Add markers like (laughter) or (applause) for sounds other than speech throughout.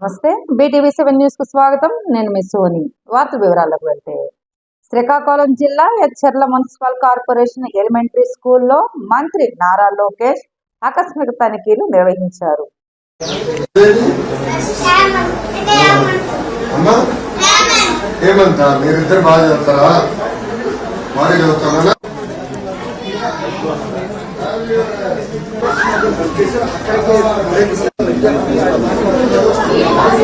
నమస్తే. BTV seven న్యూస్కు స్వాగతం. నేను మీ సోని. వార్త వివరాలకు వెళ్తే శ్రీకాకుళం జిల్లా ఎచ్చర్ల మున్సిపల్ కార్పొరేషన్ ఎలిమెంటరీ స్కూల్లో మంత్రి నారా లోకేష్ ఆకస్మిక తనిఖీలు నిర్వహించారు. అమ్మా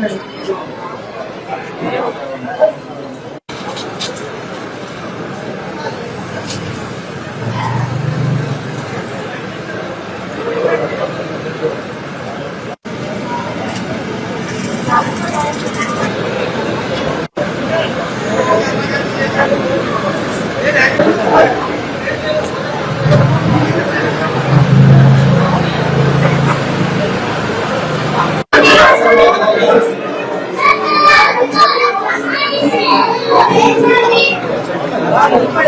那什？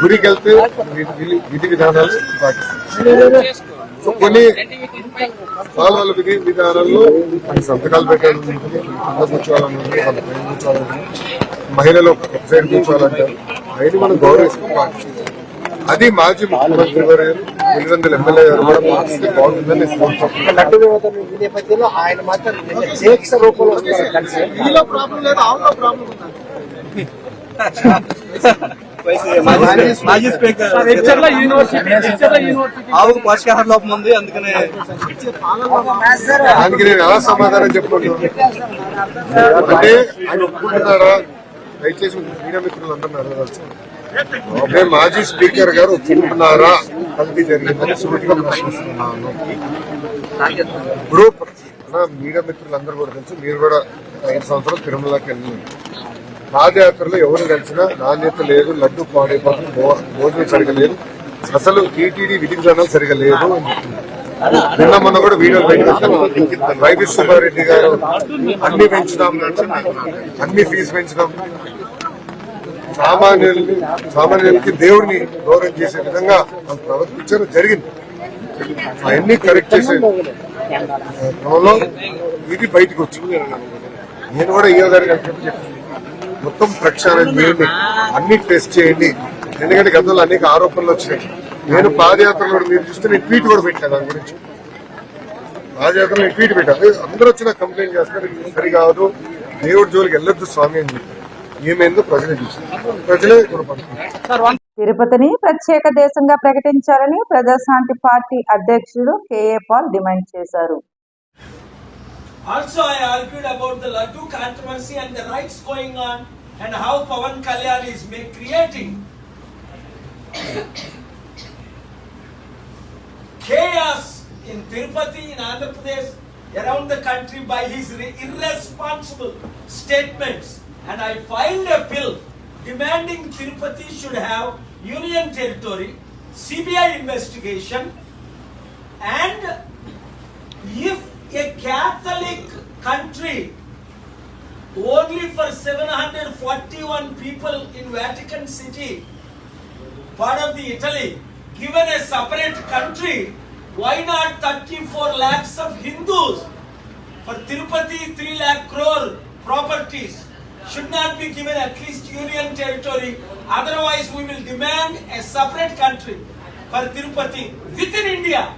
గుడికి వెళ్తే విధి- విధి- విధి విధానాలు కొన్ని వాళ్ళ విధి విధానాల్లో కొన్ని సంతకాలు పెట్టాలి కింద కూర్చోవాలని వాళ్ళ పైన కూర్చోవాలని. మహిళలు ఒక సైడ్ కూర్చోవాలంటారు. అవన్నీ మనం గౌరవిస్తాం పాటిస్తాం అది మాజీ ముఖ్యమంత్రి గారు ఎనిమిది ఎమ్మెల్యే గారు కూడా పాటిస్తే బాగుంటుందని నేను కోరుకుంటున్నాను. లడ్డు (laughs) మాజీ స్పీకర్ ఆవుకు పోషకాహార లోపం ఉంది అందుకనే దానికి నేను ఎలా సమాధానం చెప్పుకుంటున్నాను అంటే ఆయన ఒప్పుకుంటున్నారా దయచేసి మీడియా మిత్రులు అందరూ అడగవచ్చు మాజీ స్పీకర్ గారు ఒప్పుకుంటున్నారా కల్తీ జరిగిందని సూటిగా ప్రశ్నిస్తున్నాను ఇప్పుడు మీడియా మిత్రులందరూ కూడా తెలుసు మీరు కూడా ఐదు సంవత్సరాలు తిరుమలకి వెళ్ళినారు పాదయాత్రలో ఎవరు కలిసినా నాణ్యత లేదు లడ్డు పాడైపోతుంది భో- భోజనం సరిగా లేదు. అసలు టీటీడీ విధి విధానాలు సరిగా లేదు నిన్న మొన్న కూడా వీడియో బయటకు వైవి సుబ్బారెడ్డి గారు అన్ని పెంచుదాం అన్ని ఫీజు పెంచుదాం. సామాన్యుల్ని సామాన్యులకి దేవుడిని గౌరవం చేసే విధంగా ప్రవర్తించడం జరిగింది. అవన్నీ కరెక్ట్ చేసే క్రమంలో ఇది బయటకు వచ్చింది. నేను కూడా ఈయో గారికి చెప్పి మొత్తం ప్రక్షాళన చేయండి. అన్ని టెస్ట్ చేయండి. ఎందుకంటే గతంలో అనేక ఆరోపణలు వచ్చినాయి. నేను పాదయాత్రలో కూడా మీరు చూస్తే నేను ట్వీట్ కూడా పెట్టాను దాని గురించి. పాదయాత్రలో నేను ట్వీట్ పెట్టాను. అందరూ వచ్చి నాకు కంప్లైంట్ చేస్తారు ఇది సరికాదు. దేవుడి జోలికి వెళ్ళొద్దు స్వామి అని చెప్పి. ఏమైందో ప్రజలే చూస్తారు ప్రజలే గుణపడుతున్నారు. తిరుపతిని ప్రత్యేక దేశంగా ప్రకటించాలని ప్రజాశాంతి పార్టీ అధ్యక్షుడు కేఏ పాల్ డిమాండ్ చేశారు. Also, I argued about the Laddu controversy and the rights going on. And how Pavan Kalyan is ma- creating chaos in Tirupati, in Andhra Pradesh, around the country by his irresponsible statements. And I filed a bill demanding Tirupati should have union territory, CBI investigation, and if a Catholic country only for 741 people in Vatican City, part of the Italy, given a separate country, why not 34 lakhs of Hindus? For Tirupati, 3 lakh crore properties should not be given at least union territory. Otherwise, we will demand a separate country for Tirupati within India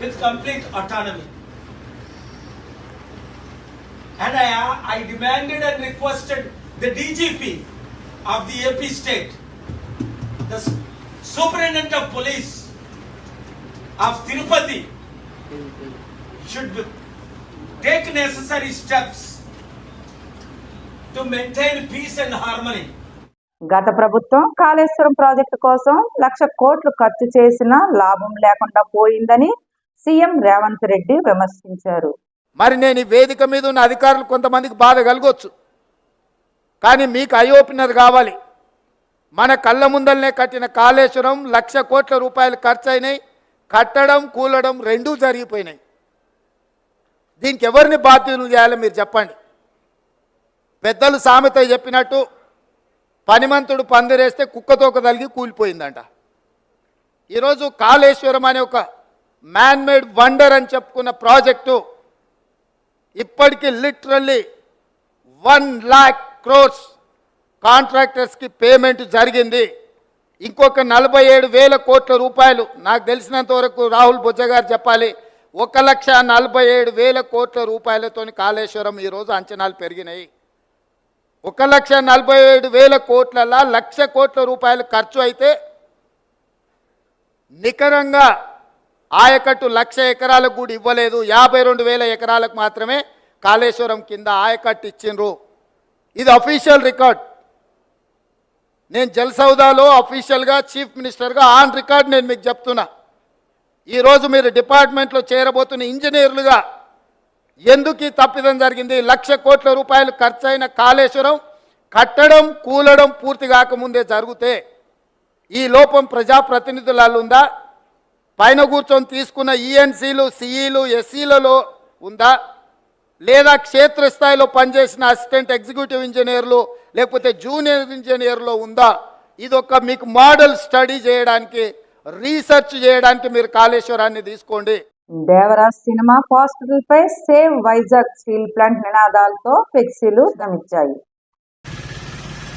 with complete autonomy. And I, I demanded and requested the DGP of the AP state, the superintendent of police of Tirupati should take necessary steps to maintain peace and harmony. గత ప్రభుత్వం Kaleshwaram project కోసం లక్ష కోట్లు ఖర్చు చేసినా లాభం లేకుండా పోయిందని CM Revanth Reddy విమర్శించారు మరి నేను ఈ వేదిక మీద ఉన్న అధికారులు కొంతమందికి బాధ కలగొచ్చు. కానీ మీకు ఐ ఓపెనర్ కావాలి. మన కళ్ళ ముందల్నే కట్టిన కాళేశ్వరం లక్ష కోట్ల రూపాయలు ఖర్చు అయినాయి కట్టడం కూలడం రెండూ జరిగిపోయినాయి. దీనికి ఎవరిని బాధ్యతలు చేయాలో మీరు చెప్పండి. పెద్దలు సామెత చెప్పినట్టు పనిమంతుడు పందిరేస్తే కుక్కతోక తలిగి కూలిపోయిందంట. ఈరోజు కాళేశ్వరం అనే ఒక మ్యాన్మేడ్ వండర్ అని చెప్పుకున్న ప్రాజెక్టు ఇప్పటికీ లిటరల్లీ వన్ ల్యాక్ క్రోర్స్ కాంట్రాక్టర్స్కి పేమెంట్ జరిగింది. ఇంకొక నలభై ఏడు వేల కోట్ల రూపాయలు నాకు తెలిసినంత వరకు రాహుల్ బుజ్జ గారు చెప్పాలి ఒక లక్ష నలభై ఏడు వేల కోట్ల రూపాయలతోని కాళేశ్వరం ఈరోజు అంచనాలు పెరిగినాయి. ఒక లక్ష నలభై ఏడు వేల కోట్లలా లక్ష కోట్ల రూపాయలు ఖర్చు అయితే నికరంగా ఆయకట్టు లక్ష ఎకరాలకు కూడా ఇవ్వలేదు. యాభై రెండు వేల ఎకరాలకు మాత్రమే కాళేశ్వరం కింద ఆయకట్టు ఇచ్చిండ్రు. ఇది అఫీషియల్ రికార్డ్ నేను జల్సౌదాలో అఫీషియల్గా చీఫ్ మినిస్టర్గా ఆన్ రికార్డ్ నేను మీకు చెప్తున్నా. ఈరోజు మీరు డిపార్ట్మెంట్లో చేరబోతున్న ఇంజనీర్లుగా ఎందుకు ఈ తప్పిదం జరిగింది? లక్ష కోట్ల రూపాయలు ఖర్చైన కాళేశ్వరం కట్టడం కూలడం పూర్తి కాకముందే జరిగితే ఈ లోపం ప్రజాప్రతినిధులలో ఉందా పైన కూర్చొని తీసుకున్న E ఈఎన్సీలు సిఈలు ఎస్సీలలో ఉందా? లేదా క్షేత్రస్థాయిలో పనిచేసిన అసిస్టెంట్ ఎగ్జిక్యూటివ్ ఇంజనీర్లు లేకపోతే జూనియర్ ఇంజనీర్లో ఉందా? ఇది ఒక మీకు మోడల్ స్టడీ చేయడానికి రీసెర్చ్ చేయడానికి మీరు కాళేశ్వరాన్ని తీసుకోండి. దేవరాజ్ సినిమా పోస్టర్ల పై సేవ్ వైజాగ్ స్టీల్ ప్లాంట్ నినాదాలతో ఫ్లెక్సీలు గమించాయి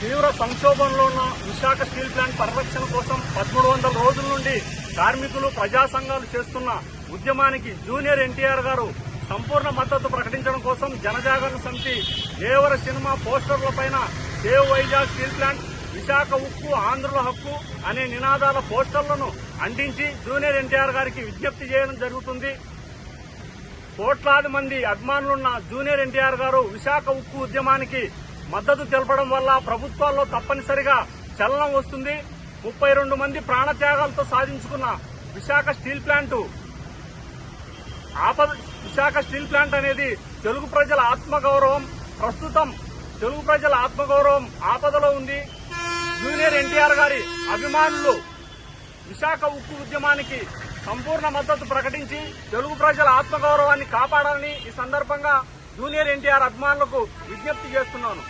తీవ్ర సంక్షోభంలో ఉన్న విశాఖ స్టీల్ ప్లాంట్ పరిరక్షణ కోసం పదమూడు వందల రోజుల నుండి కార్మికులు ప్రజా సంఘాలు చేస్తున్న ఉద్యమానికి జూనియర్ ఎన్టీఆర్ గారు సంపూర్ణ మద్దతు ప్రకటించడం కోసం జనజాగరణ సమితి దేవర సినిమా పోస్టర్ల పైన save Vizag steel plant Visakha ఉక్కు ఆంధ్రుల హక్కు అనే నినాదాల పోస్టర్లను అంటించి జూనియర్ ఎన్టీఆర్ గారికి విజ్ఞప్తి చేయడం జరుగుతుంది. కోట్లాది మంది అభిమానులున్న జూనియర్ ఎన్టీఆర్ గారు విశాఖ ఉక్కు ఉద్యమానికి మద్దతు తెలపడం వల్ల ప్రభుత్వాల్లో తప్పనిసరిగా చలనం వస్తుంది. ముప్పై రెండు మంది ప్రాణత్యాగాలతో సాధించుకున్న విశాఖ స్టీల్ ప్లాంటు. ఆపద విశాఖ స్టీల్ ప్లాంట్ అనేది తెలుగు ప్రజల ఆత్మగౌరవం. ప్రస్తుతం తెలుగు ప్రజల ఆత్మగౌరవం ఆపదలో ఉంది. జూనియర్ ఎన్టీఆర్ గారి అభిమానులు విశాఖ ఉక్కు ఉద్యమానికి సంపూర్ణ మద్దతు ప్రకటించి తెలుగు ప్రజల ఆత్మగౌరవాన్ని కాపాడాలని ఈ సందర్భంగా జూనియర్ ఎన్టీఆర్ అభిమానులకు విజ్ఞప్తి చేస్తున్నాను.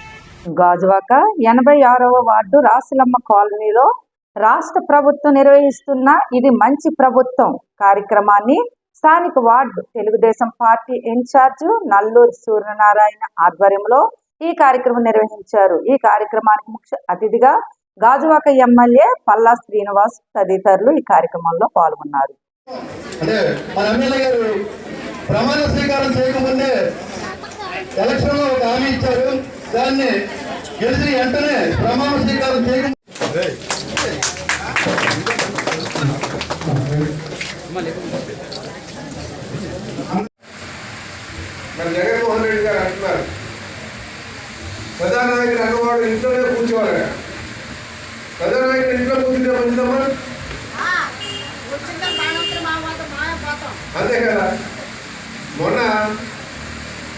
గాజువాక ఎనభై ఆరవ వార్డు రాసులమ్మ కాలనీలో రాష్ట్ర ప్రభుత్వం నిర్వహిస్తున్న ఇది మంచి ప్రభుత్వం కార్యక్రమాన్ని స్థానిక ward Telugudesam party incharge Nalluru Suryanarayana ఆధ్వర్యంలో ఈ కార్యక్రమం నిర్వహించారు. ఈ కార్యక్రమానికి ముఖ్య అతిథిగా గాజువాక ఎమ్మెల్యే పల్లా శ్రీనివాస్ తదితరులు ఈ కార్యక్రమంలో పాల్గొన్నారు. ప్రమాణ స్వీకారం చేయకముందే ఎలక్షన్లో ఒక హామీ ఇచ్చారు. దాన్ని వెంటనే ప్రమాణ స్వీకారం చేయక మరి జగన్మోహన్ రెడ్డి గారు అంటున్నారు. ప్రధానమంత్రి అన్నవాడు ఇంట్లోనే కూర్చోవాలట. ప్రధానమంత్రి ఇంట్లో కూర్చుంటే మంచిదమ్మా? అంతే కదా? మొన్న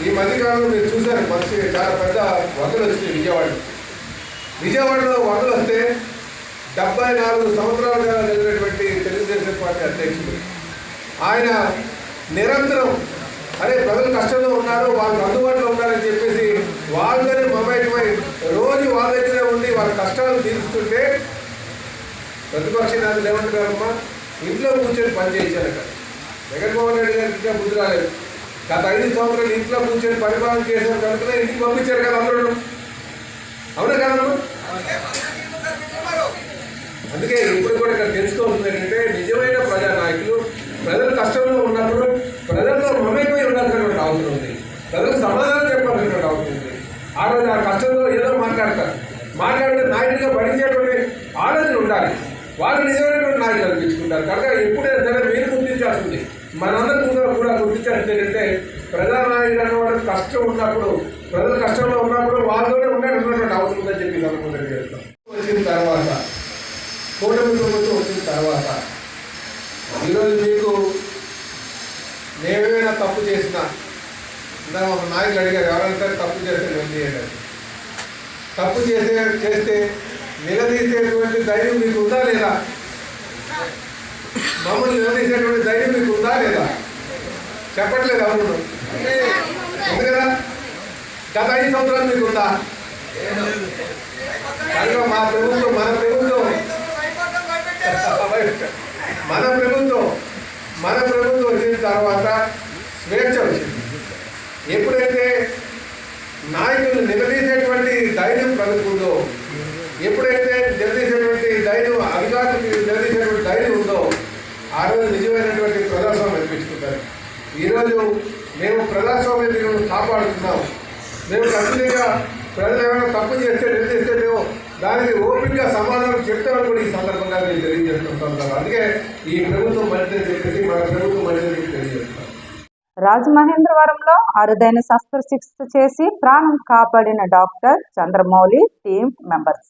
ఈ మధ్యకాలంలో మీరు చూశారు మంచి చాలా పెద్ద వరదలు వచ్చింది విజయవాడ విజయవాడలో వరదలు వస్తే డెబ్బై నాలుగు సంవత్సరాలుగా జరిగినటువంటి తెలుగుదేశం పార్టీ అధ్యక్షుడు ఆయన నిరంతరం అరే ప్రజలు కష్టంలో ఉన్నారు వాళ్ళకి అందుబాటులో ఉన్నారని చెప్పేసి వాళ్ళని మమేకమై రోజు వాళ్ళ దగ్గరే ఉండి వాళ్ళ కష్టాలు తీరుస్తుంటే ప్రతిపక్ష నేతలు ఏమంటున్నారమ్మా ఇంట్లో కూర్చొని పని చేశారు జగన్మోహన్ రెడ్డి గారికి ఇంకా బుద్ధి రాలేదు. గత ఐదు సంవత్సరాలు ఇంట్లో కూర్చొని పరిపాలన చేశారు కనుక ఇంటికి పంపించారు కదా అందరూ. అవునా కదమ్మా? అందుకే ఇప్పుడు కూడా ఇక్కడ తెలుసుకోవాల్సింది ఏంటంటే నిజమైన ప్రజా నాయకులు ప్రజలు కష్టంలో ఉన్నప్పుడు ప్రజలతో మమేకమై ఉండాల్సినటువంటి అవసరం ఉంది. ప్రజలకు సమాధానం చెప్పాల్సినటువంటి అవసరం ఉంది. ఆ రోజు ఆ కష్టంలో ఏదో మాట్లాడతారు. మాట్లాడితే నాయకుడిగా భరించేటువంటి ఆలోచన ఉండాలి. వాళ్ళు నిజమైనటువంటి నాయకులు అనిపించుకుంటారు. కనుక ఎప్పుడైనా సరే మీరు గుర్తించాల్సింది. మనందరం కూడా కూడా గుర్తించాల్సింది ఏంటంటే ప్రజానాయకుడు అనేవాడు కష్టం ఉన్నప్పుడు ప్రజలు కష్టంలో ఉన్నప్పుడు వాళ్ళతోనే ఉండేటటువంటి చెప్పి అనుకుంటారు చేస్తాం వచ్చిన తర్వాత కూటమి ప్రభుత్వం వచ్చిన తర్వాత ఈరోజు మీకు నేనేమైనా తప్పు చేసినా ఇందాక ఒక నాయకులు అడిగారు ఎవరైనా సరే తప్పు చేస్తే అని. తప్పు చేసే చేస్తే నిలదీసేటువంటి ధైర్యం మీకు ఉందా లేదా? మమ్మల్ని నిలదీసేటువంటి ధైర్యం మీకు ఉందా లేదా? చెప్పట్లేదు అవును ఉంది కదా? గత ఐదు సంవత్సరాలు మీకు ఉందా? కనుక మా ప్రభుత్వం మన ప్రభుత్వం. మన ప్రభుత్వం మన ప్రభుత్వం వచ్చిన తర్వాత స్వేచ్ఛ వచ్చింది. ఎప్పుడైతే నాయకులు నిలదీసేటువంటి ధైర్యం కలుగుతుందో ఎప్పుడైతే నిలదీసేటువంటి ధైర్యం అధికారులకు నిలదీసేటువంటి ధైర్యం ఉందో ఆ రోజు నిజమైనటువంటి ప్రజాస్వామ్యం అనిపించుకుంటారు ఈరోజు మేము ప్రజాస్వామ్యం కాపాడుతున్నాం. మేము ఖచ్చితంగా ప్రజలు ఏమైనా తప్పు చేస్తే నిలదీస్తే మేము దానికి ఓపికగా సమాధానం చెప్తామని కూడా ఈ సందర్భంగా మేము తెలియజేస్తుంటాం అందుకే ఈ ప్రభుత్వం మంచిదని చెప్పేసి మన ప్రభుత్వం మంచిదని చెప్పి తెలియజేస్తాం రాజమహేంద్రవరంలో అరుదైన శస్త్రచికిత్స చేసి ప్రాణం కాపాడిన డాక్టర్ చంద్రమౌళి టీం మెంబర్స్.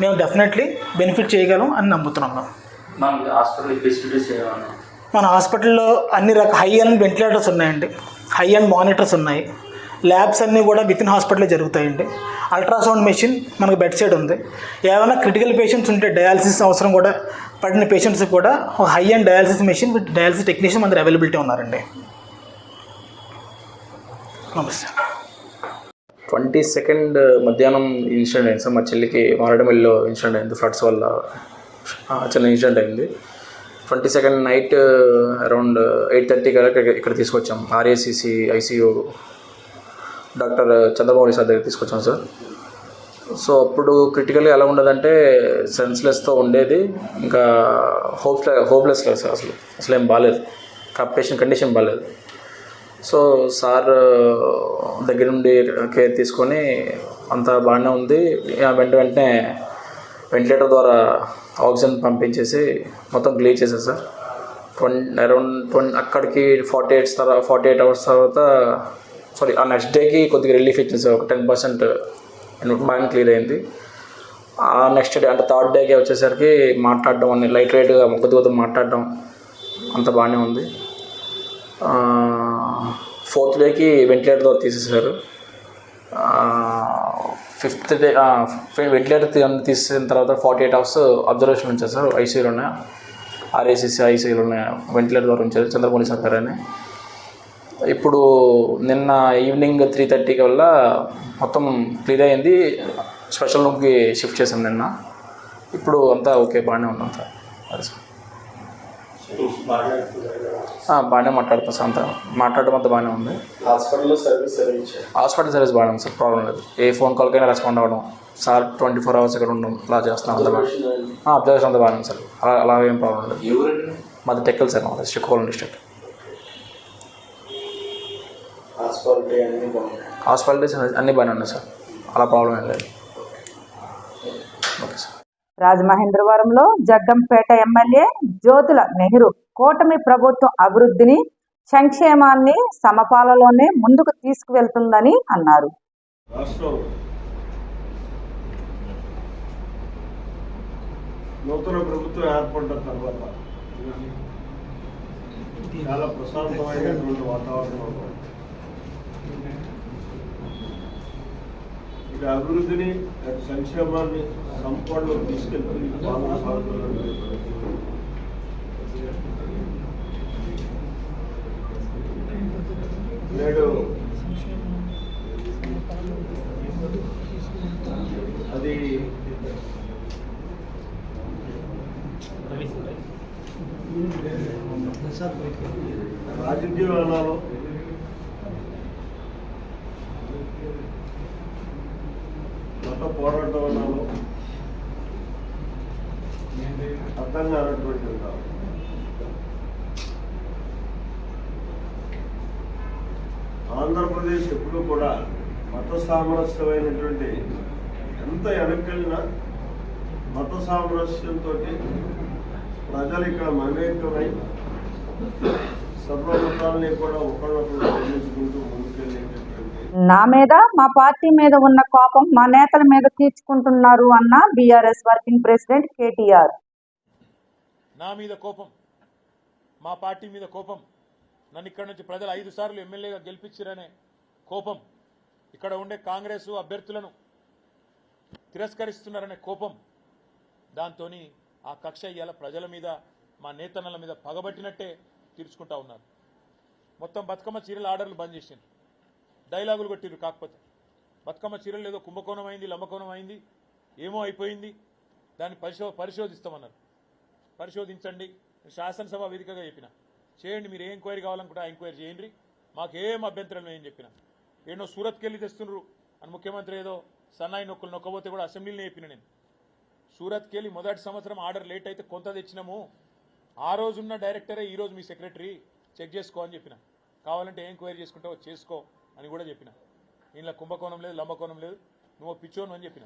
మేము డెఫినెట్లీ బెనిఫిట్ చేయగలం అని నమ్ముతున్నాం మేము. మన హాస్పిటల్లో అన్ని రకాల హై అండ్ వెంటిలేటర్స్ ఉన్నాయండి. హై అండ్ మానిటర్స్ ఉన్నాయి. ల్యాబ్స్ అన్నీ కూడా విత్ ఇన్ హాస్పిటల్లో జరుగుతాయండి. అల్ట్రాసౌండ్ మెషిన్ మనకు బెడ్ సైడ్ ఉంది. ఏమైనా క్రిటికల్ పేషెంట్స్ ఉంటే డయాలసిస్ అవసరం కూడా పడిన పేషెంట్స్ కూడా high end dialysis machine with dialysis technician మన దగ్గర అవైలబిలిటీ ఉన్నారండి. నమస్తే. ట్వంటీ సెకండ్ మధ్యాహ్నం ఇన్సిడెంట్ అయింది సార్. మా చెల్లికి మారడమిల్లో ఇన్సిడెంట్ అయింది. ఫ్లడ్స్ వల్ల చిన్న ఇన్సిడెంట్ అయింది. Twenty second night around eight thirty కదా ఇక్కడ తీసుకొచ్చాం. RACC ICU doctor Chandrababu sir దగ్గర తీసుకొచ్చాం సార్. సో అప్పుడు క్రిటికల్గా ఎలా ఉండదంటే సెన్స్లెస్తో ఉండేది. ఇంకా హోప్లెస్ హోప్లెస్ సార్ అసలు. అసలు ఏం బాగాలేదు పేషెంట్ కండిషన్ బాగాలేదు సో సార్ దగ్గర నుండి కేర్ తీసుకొని అంతా బాగానే ఉంది. ఆ వెంట వెంటనే వెంటిలేటర్ ద్వారా ఆక్సిజన్ పంపించేసి మొత్తం క్లియర్ చేశారు సార్. ట్వంటీ అరౌండ్ ట్వంటీ అక్కడికి ఫార్టీ ఎయిట్స్ తర్వాత ఫార్టీ ఎయిట్ అవర్స్ తర్వాత సారీ ఆ నెక్స్ట్ డేకి కొద్దిగా రిలీఫ్ ఇచ్చింది సార్ ఒక టెన్ పర్సెంట్ బాగా క్లియర్ అయింది. ఆ నెక్స్ట్ డే అంటే థర్డ్ డేకి వచ్చేసరికి మాట్లాడడం అన్ని లైట్ లైట్గా కొద్ది కొద్దిగా మాట్లాడడం అంత బాగానే ఉంది. ఫోర్త్ డేకి వెంటిలేటర్ ద్వారా తీసేసారు ఫిఫ్త్ డే వెంటిలేటర్ తీసిన తర్వాత ఫార్టీ ఎయిట్ అవర్స్ అబ్జర్వేషన్ ఉంచారు సార్. ఐసీయూలోనే ఆర్ఏసీసీ ఐసీయూలోనే వెంటిలేటర్ ద్వారా ఉంచారు చంద్రమౌళి సార్ అని. ఇప్పుడు నిన్న ఈవినింగ్ త్రీ థర్టీకి వల్ల మొత్తం క్లియర్ అయింది. స్పెషల్ రూమ్కి షిఫ్ట్ చేసాం నిన్న. ఇప్పుడు అంతా ఓకే బాగానే ఉన్నాం సార్. అది సార్. బాగానే మాట్లాడుతాం సార్ అంతా మాట్లాడడం అంతా బాగానే ఉంది. హాస్పిటల్లో సర్వీస్ హాస్పిటల్ సర్వీస్ బాగానే ఉంది సార్ ప్రాబ్లం లేదు. ఏ ఫోన్ కాల్కైనా రెస్పాండ్ అవ్వడం. సార్ ట్వంటీ ఫోర్ అవర్స్ ఇక్కడ ఉండడం అలా చేస్తున్నాం అంతా బాగా అబ్జర్వేషన్ అంతా బాగానే ఉంది సార్. అలా అలా ఏం ప్రాబ్లం లేదు. మాది టెక్కల్ సార్ మాది శ్రీకాకుళం డిస్ట్రిక్ట్. హాస్పిటాలిటీ అన్ని బాగానే ఉన్నాయి సార్. అలా ప్రాబ్లం ఏం లేదు. రాజమహేంద్రవరంలో జగ్గంపేట ఎమ్మెల్యే జ్యోతుల నెహ్రూ కూటమి ప్రభుత్వం అభివృద్ధిని సంక్షేమాన్ని సమపాలలోనే ముందుకు తీసుకువెళ్తుందని అన్నారు. నూతన ప్రభుత్వం ఏర్పడిన తర్వాత చాలా ప్రశాంతమైనటువంటి వాతావరణం. ఇక అభివృద్ధిని అటు సంక్షేమాన్ని సంపూర్ణలో తీసుకెళ్తుంది పాలన సాగుతున్నటువంటి నేడు అది రాజకీయ వనాలు మత పోరాట వనాలు అర్థం కానటువంటి ఉండాలి ఆంధ్రప్రదేశ్ ఎప్పుడూ కూడా మత సామరస్యమైనటువంటి ఎంత వెనక్కెళ్ళినా మత సామరస్యంతో ప్రజలు ఇక్కడ మమేకమై సర్వమతాలని కూడా ఒకళ్ళొకళ్ళు చెల్లించుకుంటూ ముందుకెళ్ళేటటువంటి నా మీద మా పార్టీ మీద ఉన్న కోపం మా నేతల మీద తీర్చుకుంటున్నారు అన్న బీఆర్ఎస్ వర్కింగ్ ప్రెసిడెంట్ కేటీఆర్. నా మీద కోపం మా పార్టీ మీద కోపం నన్ను ఇక్కడ నుంచి ప్రజలు ఐదు సార్లు ఎమ్మెల్యేగా గెలిపించారనే కోపం ఇక్కడ ఉండే కాంగ్రెస్ అభ్యర్థులను తిరస్కరిస్తున్నారనే కోపం దాంతో ఆ కక్ష ఇవాళ ప్రజల మీద మా నేతన్నల మీద పగబట్టినట్టే తీర్చుకుంటా ఉన్నారు. మొత్తం బతుకమ్మ చీరల ఆర్డర్లు బంద్ చేసిండ్రు. డైలాగులు కొట్టిర్రు కాకపోతే. బతుకమ్మ చీరలు ఏదో కుంభకోణం అయింది లంబకోణం అయింది ఏమో అయిపోయింది దాన్ని పరిశో పరిశోధిస్తామన్నారు. పరిశోధించండి. శాసనసభ వేదికగా చెప్పిన. చేయండి మీరు ఏ ఎంక్వైరీ కావాలనుకుంటే ఆ ఎంక్వైరీ చేయండి. మాకేం అభ్యంతరం లేదని చెప్పిన. ఏదో సూరత్కి వెళ్ళి తెస్తున్నారు. అని ముఖ్యమంత్రి ఏదో సన్నాయి నొక్కులు నొక్కబోతే కూడా అసెంబ్లీని చెప్పిన నేను. సూరత్కి వెళ్ళి మొదటి సంవత్సరం ఆర్డర్ లేట్ అయితే కొంత తెచ్చినాము. ఆ రోజున్న డైరెక్టరే ఈ రోజు మీ సెక్రటరీ చెక్ చేసుకో అని చెప్పిన. కావాలంటే ఏం ఎంక్వైరీ చేసుకుంటావో చేసుకో అని కూడా చెప్పిన. ఇంట్లో కుంభకోణం లేదు లంబకోణం లేదు. నువ్వు పిచ్చోను అని చెప్పిన.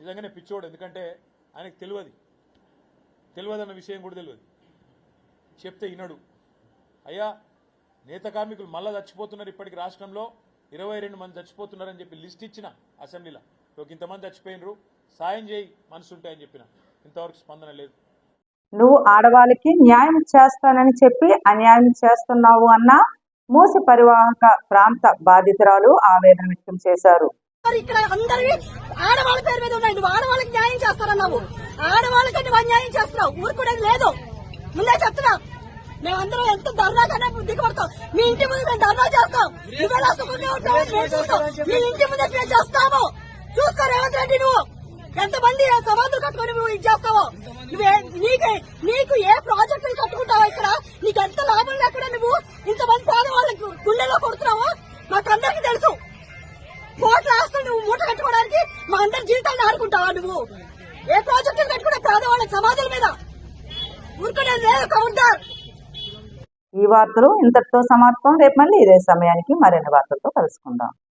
నిజంగానే పిచ్చోడు ఎందుకంటే ఆయనకు తెలియదు. తెలియదన్న విషయం కూడా తెలియదు. చెప్తే ఇనడు. అయ్యా నేత కార్మికులు మళ్ళా చచ్చిపోతున్నారు ఇప్పటికి రాష్ట్రంలో. ఇరవై రెండు మంది చచ్చిపోతున్నారని చెప్పి లిస్ట్ ఇచ్చిన అసెంబ్లీలో. ఒక ఇంతమంది చచ్చిపోయినరు. సాయం చేయి మనసుంటాయని చెప్పిన. ఇంతవరకు స్పందన లేదు. నువ్వు ఆడవాళ్ళకి న్యాయం చేస్తానని చెప్పి అన్యాయం చేస్తున్నావు అన్న మూసి పరివాహక ప్రాంత బాధితురాలు ఆవేదన వ్యక్తం చేశారు. మరి ఇక్కడ అందరి ఆడవాళ్ళ పేరు మీద ఉన్నాయి నువ్వు ఆడవాళ్ళకి న్యాయం చేస్తారన్నావు. ఆడవాళ్ళకి నువ్వు అన్యాయం చేస్తున్నావు. ఊరుకునేది లేదు. ముందే చెప్తున్నా. మేమందరం ఎంత ధర్నా కన్నా దిగబడతాం మీ ఇంటి ముందు మేము ధర్నా చేస్తాం. నువ్వెలా సుఖంగా ఉంటావో మేము చూస్తాం. మీ ఇంటి ముందే మేము చేస్తాము. చూస్తా రేవంత్ రెడ్డి నువ్వు. ఎంతమంది సమాధులు కట్టుకొని నువ్వు ఇది చేస్తావో? నువ్వే నీకు నీకు ఏ ప్రాజెక్టులు కట్టుకుంటావో ఇక్కడ? నీకు ఎంత లాభం లేకుండా నువ్వు ఇంతమంది పేదవాళ్ళకి గుండెలో కొడుతున్నావో? మాకందరికీ తెలుసు. కోట్ల ఆస్తులు నువ్వు మూట కట్టుకోవడానికి మా అందరి జీవితాన్ని ఆడుకుంటావా నువ్వు? ఏ ప్రాజెక్టులు కట్టుకునే పేదవాళ్ళకి సమాధుల మీద? ఊరుకునేది లేదు కౌంటర్ ఈ వార్తలు ఇంతటితో సమాప్తం. రేపు మళ్ళీ ఇదే సమయానికి మరిన్ని వార్తలతో కలుసుకుందాం.